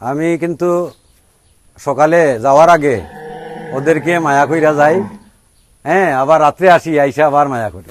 আমি কিন্তু সকালে যাওয়ার আগে ওদেরকে মায়া কইরা যাই। হ্যাঁ আবার রাত্রে আসি, আইসা আবার মায়া করি।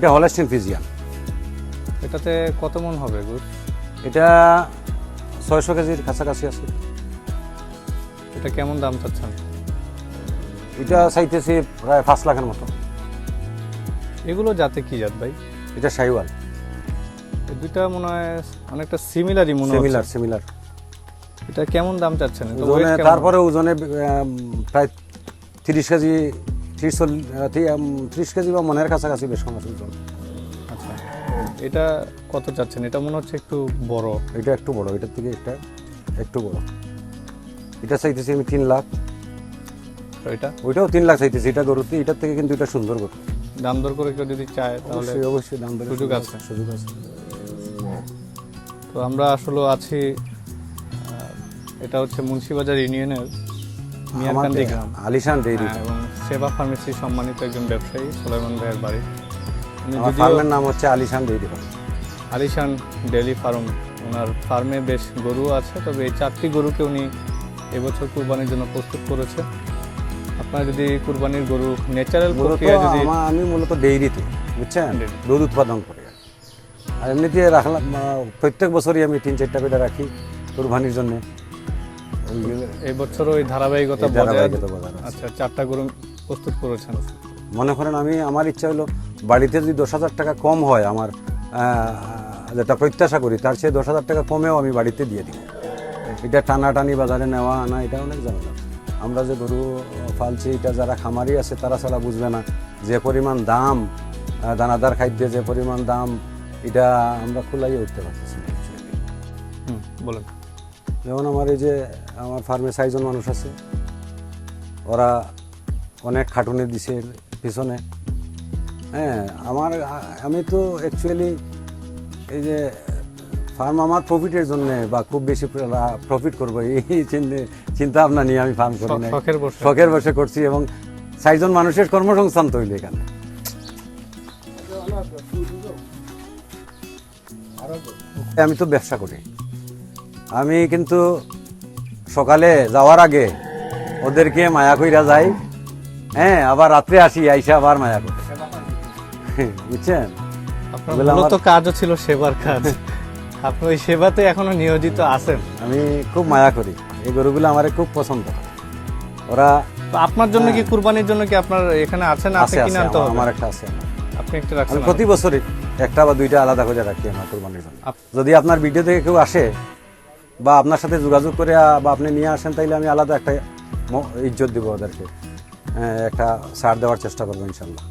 এটা হলেস্টিন ফিজিয়ান এটাতে কত মন হবে গুড়? এটা ছয়শো কেজির কাছাকাছি আছে। এটা কেমন দাম চাচ্ছেন? এটা চাইতেছি প্রায় পাঁচ লাখের মতো। এগুলো জাতে কি জাত ভাই? এটা এই দুইটা মনে হয় অনেকটা সিমিলারই মনে হচ্ছে। সিমিলার সিমিলার এটা কেমন দাম চাচ্ছেন? তারপরে ওজনে প্রায় তিরিশ কেজি ত্রিশ ত্রিশ কেজি বা মনের কাছাকাছি বেশ কম ওজন আচ্ছা। এটা কত চাচ্ছেন? এটা মনে হচ্ছে একটু বড়। এটা একটু বড় এটার থেকে এটা একটু বড়। এটা চাইতেছি আমি তিন লাখ। এটা? ওইটাও তিন লাখ চাইতেছি এটা গরুতে এটার থেকে কিন্তু এটা সুন্দর গরু। দাম দর করে কেউ যদি চায় তাহলে অবশ্যই দাম দর সুযোগ আছে। সুযোগ আছে। তো আমরা আসলে আছি এটা হচ্ছে মুন্সিবাজার ইউনিয়নের মিয়ারকান্দি গ্রাম। আলিশান ডেইরি। হ্যাঁ, এবং সেবা ফার্মেসি সম্মানিত একজন ব্যবসায়ী সোলাইমান ভাইয়ের বাড়ি। ফার্মের নাম হচ্ছে Alishan dairy farm Alishan dairy farm ওনার ফার্মে বেশ গরু আছে তবে এই চারটি গরুকে উনি এবছর কুরবানির জন্য প্রস্তুত করেছে। আপনার যদি কুরবানির গরু ন্যাচারাল প্রক্রিয়া যদি আমা- আমি মূলত ডেইরিতে বুঝছেন? দুধ উৎপাদন করি। আর এমনিতে রাখলাম প্রত্যেক বছরই আমি তিন চারটা করে রাখি কুরবানির জন্য। এই বছর ওই ধারাবাহিকতা ধারাবাহিকতা বজায় আচ্ছা চারটা গরু প্রস্তুত করেছেন। মনে করেন আমি আমার ইচ্ছা হলো বাড়িতে যদি দশ হাজার টাকা কম হয় আমার যেটা প্রত্যাশা করি তার চেয়ে দশ হাজার টাকা কমেও আমি বাড়িতে দিয়ে দিই এটা টানাটানি বাজারে নেওয়া আনা এটা অনেক ঝামেলা। আমরা যে গরু ফালছি এটা যারা খামারি আছে তারা ছাড়া বুঝবে না যে পরিমাণ দাম দানাদার খাদ্যে যে পরিমাণ দাম এটা আমরা খোলাইয়ে উঠতে পারতেছি হুম বলেন। যেমন আমার এই যে আমার ফার্মে চারজন মানুষ আছে ওরা অনেক খাটুনি দিছে পিছনে। হ্যাঁ আমার আমি তো অ্যাকচুয়ালি এই যে ফার্ম আমার প্রফিটের জন্য বা খুব বেশি প্রফিট করব এই চিন্তা- চিন্তা ভাবনা নিয়ে আমি ফার্ম করি না শখের বসে করছি এবং চারজন মানুষের কর্মসংস্থান তৈরি এখানে। আমি তো ব্যবসা করি। আমি কিন্তু সকালে যাওয়ার আগে ওদেরকে মায়া কইরা যাই। হ্যাঁ আবার রাত্রে আসি আইসা আবার মায়া করি। বুঝছেন? মূলত কাজও ছিল সেবার কাজ। আপনি ওই সেবাতে এখনও নিয়োজিত আছেন। আমি খুব মায়া করি। এই গরুগুলো আমার খুব পছন্দ। ওরা তো আপনার জন্য কি কুরবানির জন্য কি আপনার এখানে আছেন? আছে কিনে আছে আনতে আমার- আমার একটা আছে। আপনি একটা রাখছেন। প্রতি বছরই একটা বা দুইটা আলাদা করে রাখি আমার কোরবানির জন্য। যদি আপনার ভিডিও থেকে কেউ আসে বা আপনার সাথে যোগাযোগ করে বা আপনি নিয়ে আসেন, তাইলে আমি আলাদা একটা ইজ্জত দেবো ওদেরকে। একটা সার দেওয়ার চেষ্টা করব, ইনশাল্লাহ।